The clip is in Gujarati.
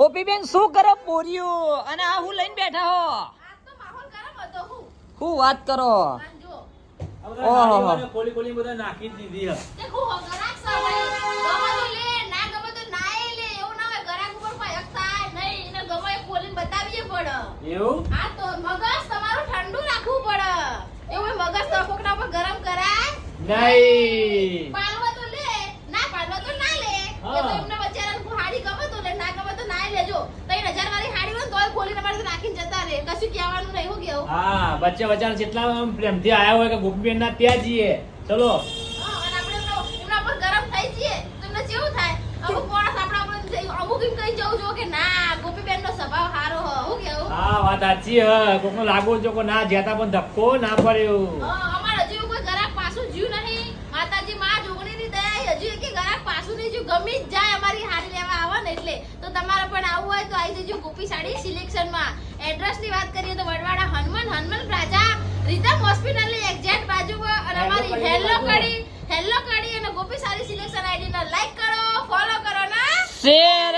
ગોપીબેન શું કરે? પોર્યું. અને આ હું લઈને બેઠા હો. આ તો માહોલ ગરમ હતો હું. શું વાત કરો? ઓહો. નારીઓને ખોલી ખોલી બધા નાખી દીધી હે. હું ગરાક સવાય લે ના ગમે તો ના લે એવું ના હોય ગરાક ઉપર કોઈ હક થાય નહીં એને ગમે એ બતાવીએ પડે. એવું? આ તો મગજ તમારું ઠંડુ રાખવું પડે. એવું મગજ તો પણ પર ગરમ કરાય? નહીં પાલવા તો લે ના પાલવા તો ના લે હા. એ તો એમને બચારાને હાડી ગમે તો લે ના ગમે તો ના લેજો ત્રણ હજાર વાળી હાડી હોય ને તોય ખોલીને મારે નાખીને જતા રહે કશું કહેવાનું નહીં હું કેવું? હા બચ્ચા બચ્ચા જેટલા પ્રેમથી આયા હોય કે ગોપીબેન ના ત્યાં જઈએ. ચલો. અને આપણે એમના પર ગરમ થઈ જઈએ. તો એમને થાય? અમુક માણસ આપણા પર અમુક એમ કહી જવું જોઈએ કે ના ગોપીબેન નો સ્વભાવ સારો હ. હું કેવું? હા વાત સાચી હ. કોકનો લાગો જો કો ના જેતા પણ ધક્કો ના પડ્યો. અમારે હજુ કોઈ ગરાક પાછું જ્યું નહીં. માતાજી માં જોગણીની દયા હજુ એકે ગરાક પાછું નહીં જ્યું. ગમી જ જાય અમારી હાડી લેવા આવે ને એટલે. તો તમારે પણ આવવું હોય તો આવી જજો ગોપી સાડી સિલેક્શનમાં. એડ્રેસની વાત કરીએ તો વડવાડા હનુમાન હનુમાન પ્લાઝા રીધમ હોસ્પિટલની એક્ઝેક્ટ બાજુમાં અને અમારી હેલો કડી હેલો કડી અને ગોપી સારી સિલેક્શન આઈડી લાઈક કરો ફોલો કરો ના. શેર